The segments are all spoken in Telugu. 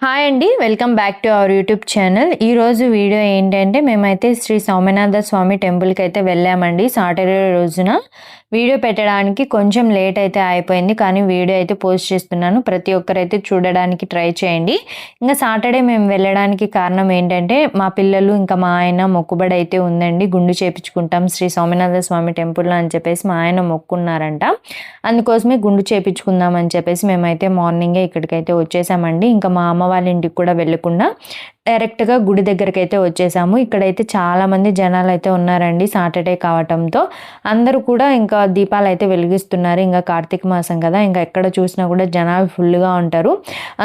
హాయ్ అండి welcome back to our YouTube channel ఈరోజు వీడియో ఏంటంటే మేమైతే శ్రీ సోమనాథ స్వామి టెంపుల్కి అయితే వెళ్ళామండి సాటర్డే రోజున. వీడియో పెట్టడానికి కొంచెం లేట్ అయితే అయిపోయింది కానీ వీడియో అయితే పోస్ట్ చేస్తున్నాను. ప్రతి ఒక్కరైతే చూడడానికి ట్రై చేయండి. ఇంకా సాటర్డే మేము వెళ్ళడానికి కారణం ఏంటంటే మా పిల్లలు ఇంకా మా ఆయన మొక్కుబడి అయితే ఉందండి. గుండు చేపించుకుంటాం శ్రీ సోమనాథ స్వామి టెంపుల్లో అని చెప్పేసి మా ఆయన మొక్కున్నారంట. అందుకోసమే గుండు చేపించుకుందాం అని చెప్పేసి మేమైతే మార్నింగే ఇక్కడికైతే వచ్చేసామండి. ఇంకా మా అమ్మ వాళ్ళ ఇంటికి కూడా వెళ్ళకుండా డైరెక్ట్గా గుడి దగ్గరికి అయితే వచ్చేసాము. ఇక్కడైతే చాలామంది జనాలు అయితే ఉన్నారండి సాటర్డే కావటంతో. అందరూ కూడా ఇంకా దీపాలు అయితే వెలిగిస్తున్నారు. ఇంకా కార్తీక మాసం కదా ఇంకా ఎక్కడ చూసినా కూడా జనాలు ఫుల్గా ఉంటారు.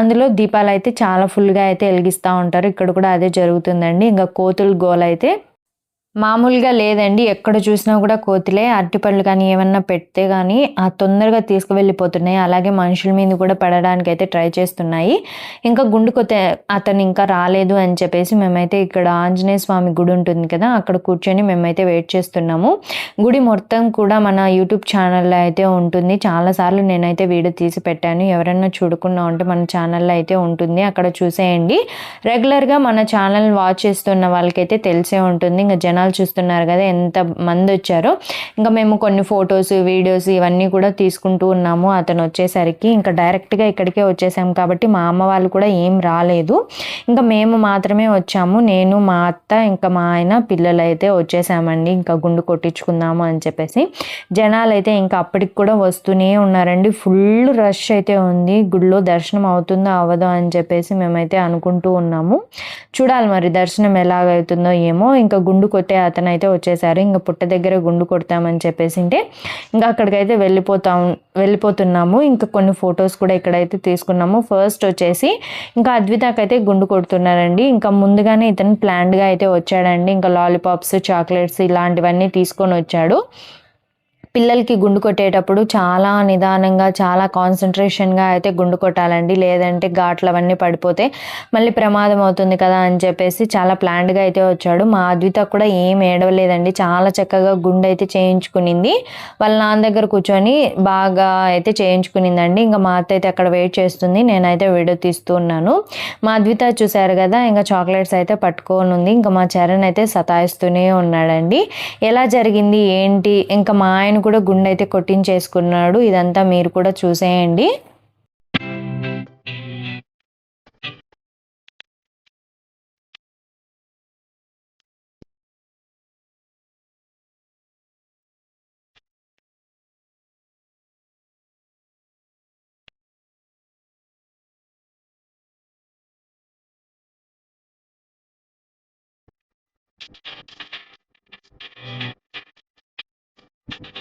అందులో దీపాలు అయితే చాలా ఫుల్గా అయితే వెలిగిస్తూ ఉంటారు. ఇక్కడ కూడా అదే జరుగుతుందండి. ఇంకా కోతులు గోలైతే అయితే మామూలుగా లేదండి. ఎక్కడ చూసినా కూడా కోతులే. అరటిపళ్ళు కానీ ఏమన్నా పెడితే కానీ ఆ తొందరగా తీసుకువెళ్ళిపోతున్నాయి. అలాగే మనుషుల మీద కూడా పడడానికి అయితే ట్రై చేస్తున్నాయి. ఇంకా గుండు కొత్త అతను ఇంకా రాలేదు అని చెప్పేసి మేమైతే ఇక్కడ ఆంజనేయ స్వామి గుడి ఉంటుంది కదా అక్కడ కూర్చొని మేమైతే వెయిట్ చేస్తున్నాము. గుడి మొత్తం కూడా మన యూట్యూబ్ ఛానల్లో అయితే ఉంటుంది. చాలాసార్లు నేనైతే వీడియో తీసి పెట్టాను. ఎవరైనా చూడకుండా ఉంటే మన ఛానల్లో అయితే ఉంటుంది. అక్కడ చూసేయండి. రెగ్యులర్గా మన ఛానల్ వాచ్ చేస్తున్న వాళ్ళకైతే తెలిసే ఉంటుంది. ఇంకా జనం జనాలు చూస్తున్నారు కదా ఎంత మంది వచ్చారో. ఇంకా మేము కొన్ని ఫొటోస్ వీడియోస్ ఇవన్నీ కూడా తీసుకుంటూ ఉన్నాము. అతను వచ్చేసరికి ఇంకా డైరెక్ట్గా ఇక్కడికే వచ్చేసాం కాబట్టి మా అమ్మ వాళ్ళు కూడా ఏం రాలేదు. ఇంకా మేము మాత్రమే వచ్చాము. నేను మా అత్త ఇంకా మా ఆయన పిల్లలు అయితే వచ్చేసామండి. ఇంకా గుండు కొట్టించుకుందాము అని చెప్పేసి. జనాలు అయితే ఇంకా అప్పటికి కూడా వస్తూనే ఉన్నారండి. ఫుల్ రష్ అయితే ఉంది. గుడిలో దర్శనం అవుతుందో అవ్వదో అని చెప్పేసి మేమైతే అనుకుంటూ ఉన్నాము. చూడాలి మరి దర్శనం ఎలాగవుతుందో ఏమో. ఇంకా గుండు కొట్టి కొట్టే అతను అయితే వచ్చేసారు. ఇంకా పుట్ట దగ్గర గుండు కొడతామని చెప్పేసి అంటే ఇంకా అక్కడికైతే వెళ్ళిపోతాం వెళ్ళిపోతున్నాము. ఇంకా కొన్ని ఫొటోస్ కూడా ఇక్కడైతే తీసుకున్నాము. ఫస్ట్ వచ్చేసి ఇంకా అద్వితాకైతే గుండు కొడుతున్నారండి. ఇంకా ముందుగానే ఇతను ప్లాన్డ్గా అయితే వచ్చాడండి. ఇంకా లాలీపాప్స్ చాక్లెట్స్ ఇలాంటివన్నీ తీసుకొని వచ్చాడు. పిల్లలకి గుండు కొట్టేటప్పుడు చాలా నిదానంగా చాలా కాన్సన్ట్రేషన్గా అయితే గుండు కొట్టాలండి. లేదంటే ఘాట్లు అవన్నీ పడిపోతే మళ్ళీ ప్రమాదం అవుతుంది కదా అని చెప్పేసి చాలా ప్లాండ్గా అయితే వచ్చాడు. మా అద్విత కూడా ఏం ఏడవలేదండి. చాలా చక్కగా గుండు అయితే చేయించుకునింది. వాళ్ళ నాన్న దగ్గర కూర్చొని బాగా అయితే చేయించుకునిందండి. ఇంకా మా అత్త అయితే అక్కడ వెయిట్ చేస్తుంది. నేనైతే వీడియో తీస్తూ ఉన్నాను. మా అద్విత చూశారు కదా ఇంకా చాక్లెట్స్ అయితే పట్టుకొని ఉంది. ఇంకా మా చరణ్ అయితే సతాయిస్తూనే ఉన్నాడండి. ఎలా జరిగింది? ఏంటి? ఇంకా మా ఆయన కూడా గుండె అయితే కొట్టించేసుకున్నాడు. ఇదంతా మీరు కూడా చూసేయండి. you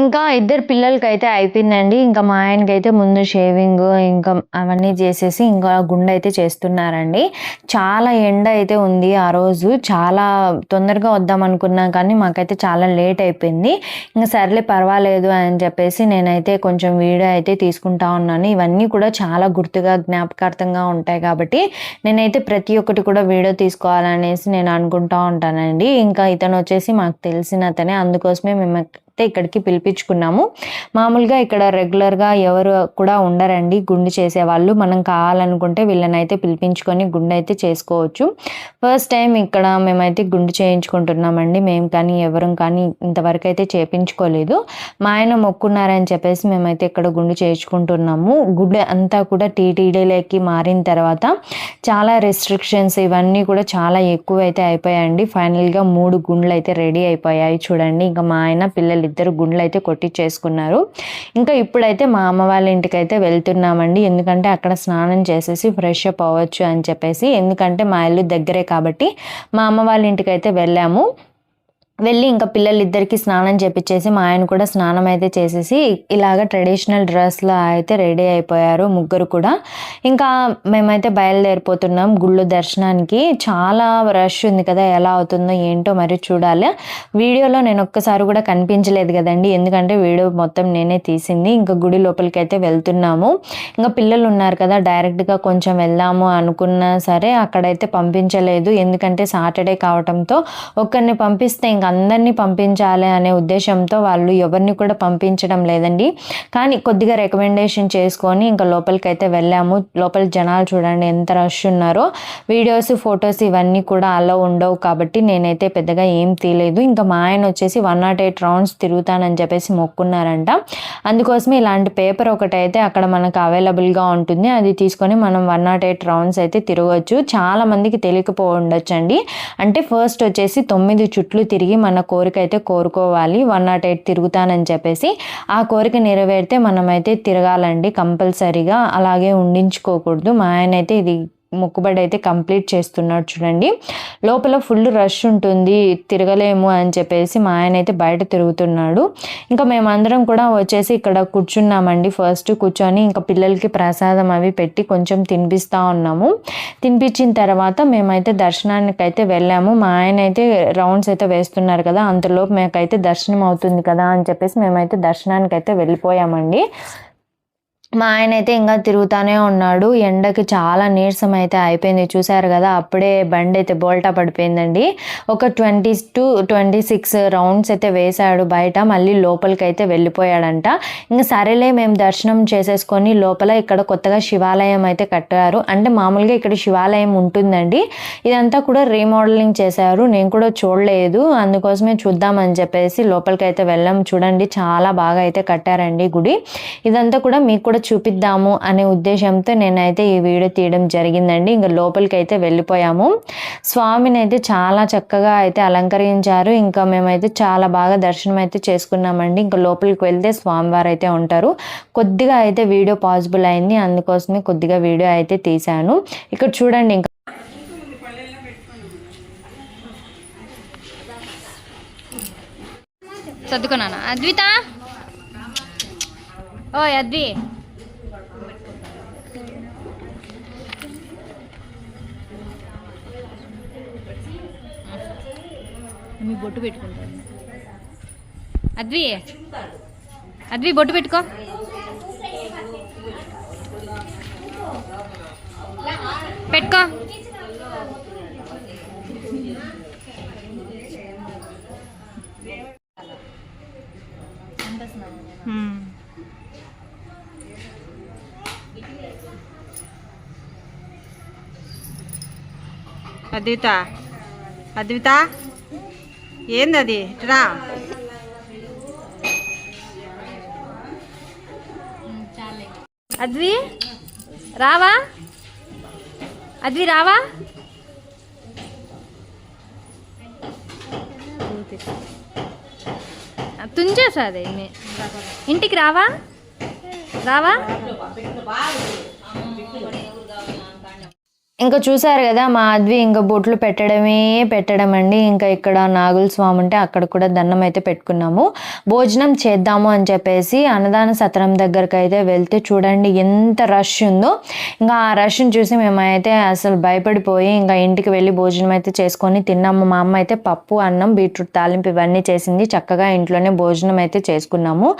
ఇంకా ఇద్దరు పిల్లలకి అయితే అయిపోయిందండి. ఇంకా మా ఆయనకి అయితే ముందు షేవింగ్ ఇంకా అవన్నీ చేసేసి ఇంకా గుండె అయితే చేస్తున్నారండి. చాలా ఎండ అయితే ఉంది ఆ రోజు. చాలా తొందరగా వద్దాం అనుకున్నా కానీ మాకైతే చాలా లేట్ అయిపోయింది. ఇంకా సర్లే పర్వాలేదు అని చెప్పేసి నేనైతే కొంచెం వీడియో అయితే తీసుకుంటా ఉన్నాను. ఇవన్నీ కూడా చాలా గుర్తుగా జ్ఞాపకార్థంగా ఉంటాయి కాబట్టి నేనైతే ప్రతి ఒక్కటి కూడా వీడియో తీసుకోవాలనేసి నేను అనుకుంటా ఉంటానండి. ఇంకా ఇతను వచ్చేసి మాకు తెలిసిన అతనే అందుకోసమే మేము అయితే ఇక్కడికి పిలిపించుకున్నాము. మామూలుగా ఇక్కడ రెగ్యులర్గా ఎవరు కూడా ఉండరండి. గుండు చేసేవాళ్ళు. మనం కావాలనుకుంటే వీళ్ళని అయితే పిలిపించుకొని గుండు అయితే చేసుకోవచ్చు. ఫస్ట్ టైం ఇక్కడ మేమైతే గుండు చేయించుకుంటున్నామండి. మేము కానీ ఎవరం కానీ ఇంతవరకు అయితే చేయించుకోలేదు మా ఆయన మొక్కున్నారని చెప్పేసి మేమైతే ఇక్కడ గుండు చేయించుకుంటున్నాము. గుండె అంతా కూడా టీటీడీలోకి మారిన తర్వాత చాలా రెస్ట్రిక్షన్స్ ఇవన్నీ కూడా చాలా ఎక్కువ అయితే అయిపోయాయండి ఫైనల్గా మూడు గుండ్లు అయితే రెడీ అయిపోయాయి చూడండి. ఇంకా మా ఆయన పిల్లలు ఇద్దరు గుండ్లు అయితే కొట్టించేసుకున్నారు ఇంకా ఇప్పుడైతే మా అమ్మ వాళ్ళ ఇంటికి అయితే వెళ్తున్నామండి. ఎందుకంటే అక్కడ స్నానం చేసేసి ఫ్రెష్ అప్ అవ్వచ్చు అని చెప్పేసి. ఎందుకంటే మా ఇల్లు దగ్గరే కాబట్టి మా అమ్మ వాళ్ళ ఇంటికి అయితే వెళ్ళాము. వెళ్ళి ఇంకా పిల్లలిద్దరికి స్నానం చేపించేసి మా ఆయన కూడా స్నానం అయితే చేసేసి ఇలాగ ట్రెడిషనల్ డ్రెస్లో అయితే రెడీ అయిపోయారు ముగ్గురు కూడా. ఇంకా మేమైతే బయలుదేరిపోతున్నాం గుళ్ళు దర్శనానికి. చాలా రష్ ఉంది కదా ఎలా అవుతుందో ఏంటో మరి చూడాలి. వీడియోలో నేను ఒక్కసారి కూడా కనిపించలేదు కదండి ఎందుకంటే వీడియో మొత్తం నేనే తీసింది. ఇంకా గుడి లోపలికి అయితే వెళ్తున్నాము. ఇంకా పిల్లలు ఉన్నారు కదా డైరెక్ట్గా కొంచెం వెళ్దాము అనుకున్నా సరే అక్కడైతే పంపించలేదు. ఎందుకంటే సాటర్డే కావడంతో ఒక్కరిని పంపిస్తే ఇంకా అందరినీ పంపించాలి అనే ఉద్దేశంతో వాళ్ళు ఎవరిని కూడా పంపించడం లేదండి. కానీ కొద్దిగా రికమెండేషన్ చేసుకొని ఇంకా లోపలికి అయితే వెళ్ళాము. లోపల జనాలు చూడండి ఎంత రష్ ఉన్నారో. వీడియోస్ ఫొటోస్ ఇవన్నీ కూడా అలా ఉండవు కాబట్టి నేనైతే పెద్దగా ఏం తీయలేదు. ఇంకా మా ఆయన వచ్చేసి వన్ నాట్ ఎయిట్ రౌండ్స్ తిరుగుతానని చెప్పేసి మొక్కున్నారంట. అందుకోసమే ఇలాంటి పేపర్ ఒకటి అయితే అక్కడ మనకు అవైలబుల్గా ఉంటుంది. అది తీసుకొని మనం వన్ నాట్ ఎయిట్ రౌండ్స్ అయితే తిరగవచ్చు చాలా మందికి తెలియకపో ఉండొచ్చండి. అంటే ఫస్ట్ వచ్చేసి తొమ్మిది చుట్లు తిరిగి మన కోరిక అయితే కోరుకోవాలి. వన్ నాట్ ఎయిట్ తిరుగుతానని చెప్పేసి ఆ కోరిక నెరవేరితే మనమైతే తిరగాలండి కంపల్సరీగా. అలాగే ఉండించుకోకూడదు. మా ఆయన అయితే ఇది మొక్కుబడి అయితే కంప్లీట్ చేస్తున్నాడు చూడండి. లోపల ఫుల్ రష్ ఉంటుంది తిరగలేము అని చెప్పేసి మా ఆయన అయితే బయట తిరుగుతున్నాడు. ఇంకా మేమందరం కూడా వచ్చేసి ఇక్కడ కూర్చున్నామండి. ఫస్ట్ కూర్చొని ఇంకా పిల్లలకి ప్రసాదం అవి పెట్టి కొంచెం తినిపిస్తూ ఉన్నాము. తినిపించిన తర్వాత మేమైతే దర్శనానికి అయితే వెళ్ళాము. మా ఆయన అయితే రౌండ్స్ అయితే వేస్తున్నారు కదా అంతలోపు మేకైతే దర్శనం అవుతుంది కదా అని చెప్పేసి మేమైతే దర్శనానికి అయితే వెళ్ళిపోయామండి. మా ఆయన అయితే ఇంకా తిరుగుతానే ఉన్నాడు. ఎండకి చాలా నీరసం అయితే అయిపోయింది. చూసారు కదా అప్పుడే బండి అయితే బోల్టా పడిపోయిందండి. ఒక twenty two twenty six rounds అయితే వేశాడు బయట. మళ్ళీ లోపలికి అయితే వెళ్ళిపోయాడంట. ఇంకా సరేలే మేము దర్శనం చేసేసుకొని లోపల ఇక్కడ కొత్తగా శివాలయం అయితే కట్టారు. అంటే మామూలుగా ఇక్కడ శివాలయం ఉంటుందండి. ఇదంతా కూడా రీమోడలింగ్ చేశారు. నేను కూడా చూడలేదు. అందుకోసమే చూద్దామని చెప్పేసి లోపలికి అయితే వెళ్ళాం. చూడండి చాలా బాగా అయితే కట్టారండి గుడి. ఇదంతా కూడా మీకు కూడా చూపిద్దాము అనే ఉద్దేశంతో నేనైతే ఈ వీడియో తీయడం జరిగిందండి. ఇంకా లోపలికి అయితే వెళ్ళిపోయాము. స్వామిని అయితే చాలా చక్కగా అయితే అలంకరించారు. ఇంకా మేమైతే చాలా బాగా దర్శనం అయితే చేసుకున్నామండి. ఇంకా లోపలికి వెళ్తే స్వామివారు అయితే ఉంటారు. కొద్దిగా అయితే వీడియో పాసిబుల్ అయింది. అందుకోసమే కొద్దిగా వీడియో అయితే తీశాను. ఇక్కడ చూడండి ఇంకా సర్దుకున్నానా అద్విత? ఓ అద్వి. మీ బొట్టు పెట్టుకుంటాను అద్వి అద్వి బొట్టు పెట్టుకో. పెట్టుకో. అద్విత అద్విత. ఏంది ఏందది? రా. అద్వి? రావా? అద్వి రావా? తుంచేసాది ఇంటికి రావా? రావా? ఇంకా చూసారు కదా మా అద్వి ఇంకా బొట్లు పెట్టడమే పెట్టడం అండి. ఇంకా ఇక్కడ నాగుల స్వామి ఉంటే అక్కడ కూడా దండం అయితే పెట్టుకున్నాము. భోజనం చేద్దాము అని చెప్పేసి అన్నదాన సత్రం దగ్గరికి అయితే వెళ్తే చూడండి ఎంత రష్ ఉందో. ఇంకా ఆ రష్ని చూసి మేమైతే అసలు భయపడిపోయి ఇంకా ఇంటికి వెళ్ళి భోజనం అయితే చేసుకొని తిన్నాము. మా అమ్మ అయితే పప్పు అన్నం బీట్రూట్ తాలింపు ఇవన్నీ చేసింది. చక్కగా ఇంట్లోనే భోజనం అయితే చేసుకున్నాము.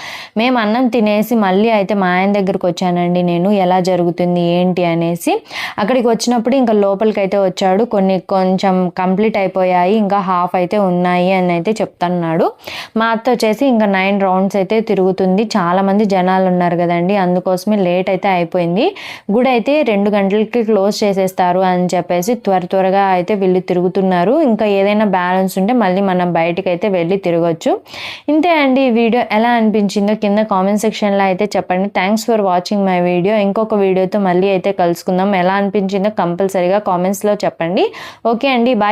మేము అన్నం తినేసి మళ్ళీ అయితే మా ఆయన దగ్గరికి వచ్చానండి నేను. ఎలా జరుగుతుంది ఏంటి అనేసి అక్కడికి వచ్చినప్పుడు ఇంకా లోపలికి అయితే వచ్చాడు. కొన్ని కొంచెం కంప్లీట్ అయిపోయాయి. ఇంకా హాఫ్ అయితే ఉన్నాయి అని అయితే చెప్తున్నాడు. మా అత్త వచ్చేసి ఇంకా నైన్ రౌండ్స్ అయితే తిరుగుతుంది. చాలామంది జనాలు ఉన్నారు కదండి. అందుకోసమే లేట్ అయితే అయిపోయింది. గుడి అయితే రెండు గంటలకి క్లోజ్ చేసేస్తారు అని చెప్పేసి త్వర త్వరగా అయితే వీళ్ళు తిరుగుతున్నారు. ఇంకా ఏదైనా బ్యాలెన్స్ ఉంటే మళ్ళీ మనం బయటకైతే అయితే వెళ్ళి తిరగచ్చు. ఇంతే అండి ఈ వీడియో ఎలా అనిపించిందో కింద కామెంట్ సెక్షన్లో అయితే చెప్పండి. Thanks for watching my video ఇంకొక వీడియోతో మళ్ళీ అయితే కలుసుకుందాం. ఎలా అనిపించిందో కంపల్సరీగా కామెంట్స్లో చెప్పండి. ఓకే అండి బాయ్